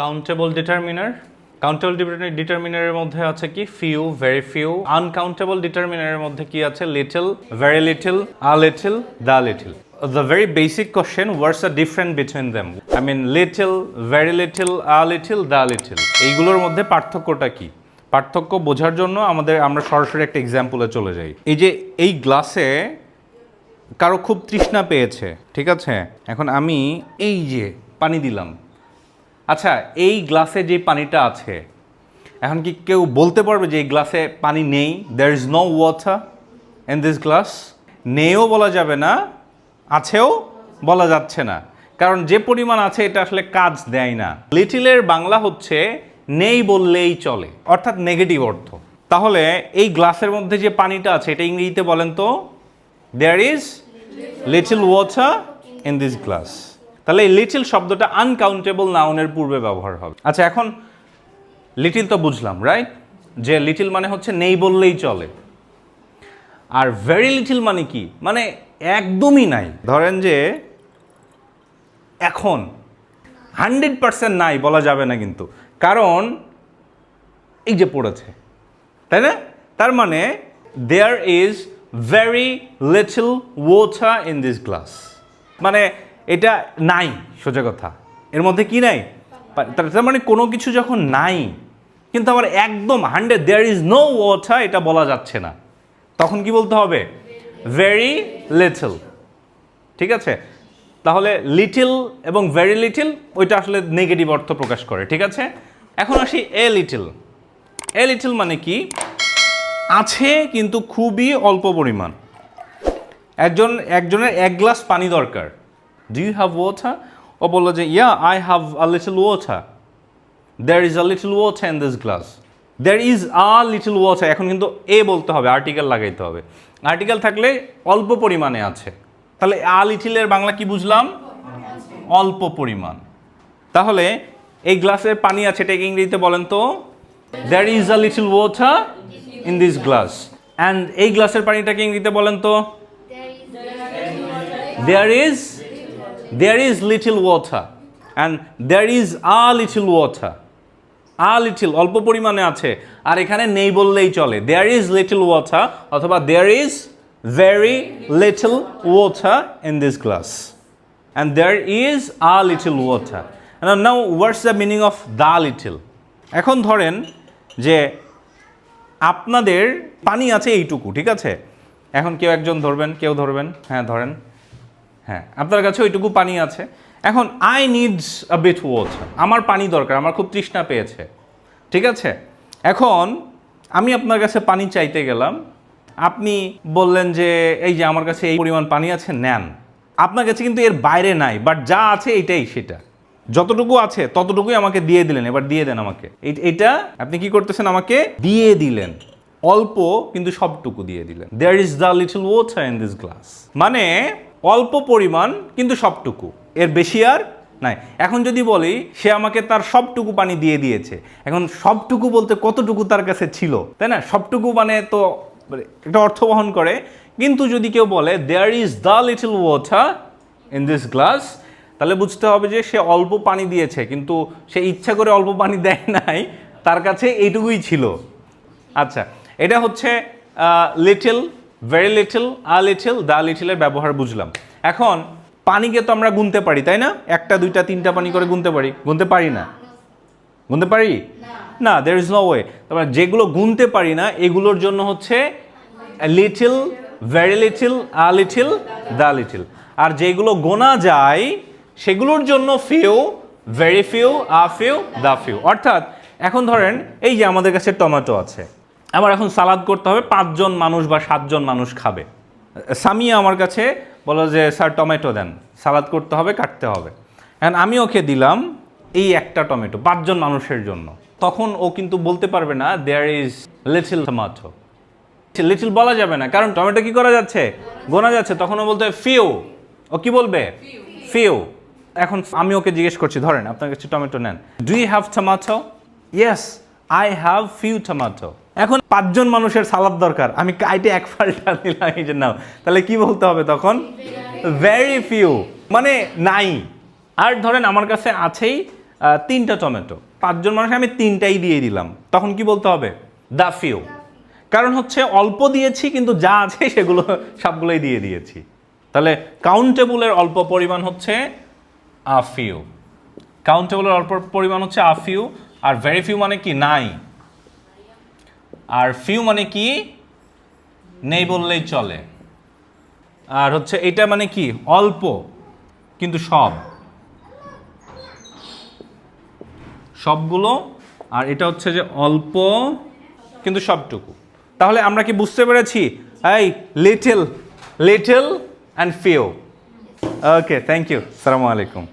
Countable determiner countable ডিটারমিনারের মধ্যে আছে কি? ফিউ ভেরি ফিউ আনকাউন্টেবল ডিটারমিনারের মধ্যে কি আছে? Little very little a little the little The very basic question, what's the difference between them? I mean, little, very little, a little, the little. এইগুলোর মধ্যে পার্থক্যটা কি? পার্থক্য বোঝার জন্য আমাদের আমরা সরাসরি একটা এক্সাম্পলে চলে যাই। এই যে এই গ্লাসে কারও খুব তৃষ্ণা পেয়েছে ঠিক আছে? এখন আমি এই যে পানি দিলাম আচ্ছা এই গ্লাসে যে পানিটা আছে, এখন কি কেউ বলতে পারবে যে এই গ্লাসে পানি নেই? There is no water in this glass নেইও বলা যাবে না, আছেও বলা যাচ্ছে না। কারণ যে পরিমাণ আছে, এটা আসলে কাজ দেয় না। লিটিলের বাংলা হচ্ছে, নেই বললেই চলে, অর্থাৎ নেগেটিভ অর্থ। তাহলে এই গ্লাসের মধ্যে যে পানিটা আছে, এটা ইংরেজিতে বলেন তো there is little water in this glass তাহলে এই লিটল শব্দটা আনকাউন্টেবল নাউনের পূর্বে ব্যবহার হবে। আচ্ছা এখন লিটিল তো বুঝলাম রাইট যে লিটিল মানে হচ্ছে নেই বললেই চলে। আর ভেরি লিটিল মানে কি? মানে একদমই নাই। ধরেন যে এখন হান্ড্রেড পার্সেন্ট নাই বলা যাবে না কিন্তু। কারণ এই যে পড়েছে, তাই না? তার মানে there is very little water in this glass মানে এটা নাই সোজা কথা। এর মধ্যে কি নাই? তার মানে কোনো কিছু যখন নাই কিন্তু আমার একদম hundred there is no water এটা বলা যাচ্ছে না। তখন কি বলতে হবে? ভেরি লিটল ঠিক আছে? তাহলে লিটিল এবং ভেরি লিটিল ওইটা আসলে নেগেটিভ অর্থ প্রকাশ করে ঠিক আছে? এখন আসি এ লিটিল এ লিটিল মানে কি? আছে কিন্তু খুবই অল্প পরিমাণ। একজন একজনের এক গ্লাস পানি দরকার। ডু ইউ হ্যাভ ওয়াটার ও বলল যে yeah I have a little water there is a little water in this glass there is a little water এখন কিন্তু এ বলতে হবে আর্টিকেল লাগাইতে হবে। আর্টিকেল থাকলে অল্প পরিমাণে আছে। তাহলে আ লিটিলের বাংলা কি বুঝলাম? অল্প পরিমাণ। তাহলে এই গ্লাসের পানি আছে এটাকে ইংরেজিতে বলেন তো there is a little water in this glass and এই গ্লাসের পানিটাকে ইংরেজিতে বলেন তো দেয়ার is there is little water and there is a little water a little অল্প পরিমাণে আছে আর এখানে নেই বললেই চলে there is little water অথবা there is very little water in this glass and there is a little water now, now what's the meaning of the little এখন ধরেন যে আপনাদের পানি আছে এইটুকু ঠিক আছে এখন কেউ একজন ধরবেন কেউ ধরবেন হ্যাঁ ধরেন হ্যাঁ আপনার কাছে ওইটুকু পানি আছে। এখন I needs a bit water আমার পানি দরকার, আমার খুব তৃষ্ণা পেয়েছে। ঠিক আছে? এখন, আমি আপনার কাছে পানি চাইতে গেলাম। আপনি বললেন যে, এই যে আমার কাছে এই পরিমাণ পানি আছে, নেন। আপনার কাছে কিন্তু এর বাইরে নাই বাট যা আছে এটাই সেটা। যতটুকু আছে, ততটুকুই আমাকে দিয়ে দিলেন, এবার দিয়ে দেন আমাকে। এইটা আপনি কি করতেছেন আমাকে? দিয়ে দিলেন। অল্প, কিন্তু সবটুকু দিয়ে দিলেন। There is the little water in this glass মানে অল্প পরিমাণ, কিন্তু সবটুকু। এর বেশি আর নাই। এখন যদি বলি, সে আমাকে তার সবটুকু পানি দিয়ে দিয়েছে। এখন সবটুকু বলতে কতটুকু তার কাছে ছিল, তাই না? সবটুকু মানে তো এটা অর্থ বহন করে। কিন্তু যদি কেউ বলে there is the little water in this glass তাহলে বুঝতে হবে যে সে অল্প পানি দিয়েছে, কিন্তু সে ইচ্ছা করে অল্প পানি দেয় নাই, তার কাছে এইটুকুই ছিল। আচ্ছা এটা হচ্ছে little very little a little the লিটলের ব্যবহার বুঝলাম। এখন পানিকে তো আমরা গুনতে পারি তাই না? একটা দুইটা তিনটা পানি করে গুনতে পারি। গুনতে পারি না? গুনতে পারি? না। দের ইজ নো ওয়ে তারপরে যেগুলো গুনতে পারি না এগুলোর জন্য হচ্ছে little very little a little the little আর যেগুলো গোনা যায় সেগুলোর জন্য few very few a few the few অর্থাৎ এখন ধরেন এই যে আমাদের কাছে টমেটো আছে। আমার এখন সালাদ করতে হবে, পাঁচজন মানুষ বা সাতজন মানুষ খাবে। সামিয়া আমার কাছে বলো যে, স্যার, টমেটো দেন, সালাদ করতে হবে, কাটতে হবে। এখন আমি ওকে দিলাম এই একটা টমেটো, পাঁচজন মানুষের জন্য। তখন ও কিন্তু বলতে পারবে না there is little tomato little বলা যাবে না, কারণ টমেটো কি করা যাচ্ছে? গোনা যাচ্ছে। তখন ও বলতে ফিউ ও কি বলবে? ফিউ এখন আমি ওকে জিজ্ঞেস করছি, ধরেন, আপনার কাছে টমেটো নেন। Do you have tomato yes I have few tomato এখন পাঁচজন মানুষের সালাদ দরকার। আমি কাইটে এক ফালটা দিলাম এই যে নাও। তাহলে কি বলতে হবে তখন? ভেরি ফিউ মানে নাই। আর ধরেন আমার কাছে আছেই তিনটা টমেটো পাঁচজন মানুষ আমি তিনটাই দিয়ে দিলাম। তখন কি বলতে হবে? দ্য ফিউ কারণ হচ্ছে অল্প দিয়েছি, কিন্তু যা আছে সেগুলো সবগুলোই দিয়ে দিয়েছি। তাহলে কাউন্টেবলের অল্প পরিমাণ হচ্ছে আ ফিউ কাউন্টেবলের অল্প পরিমাণ হচ্ছে আ ফিউ আর ভেরি ফিউ মানে কি? নাই। আর ফিউ মানে কি? নেই বললেই চলে। আর হচ্ছে এটা মানে কি? অল্প, কিন্তু সব। সবগুলো, আর এটা হচ্ছে যে অল্প, কিন্তু সবটুকু। তাহলে আমরা কি বুঝতে পেরেছি? এই little little and few okay thank you সালামু আলাইকুম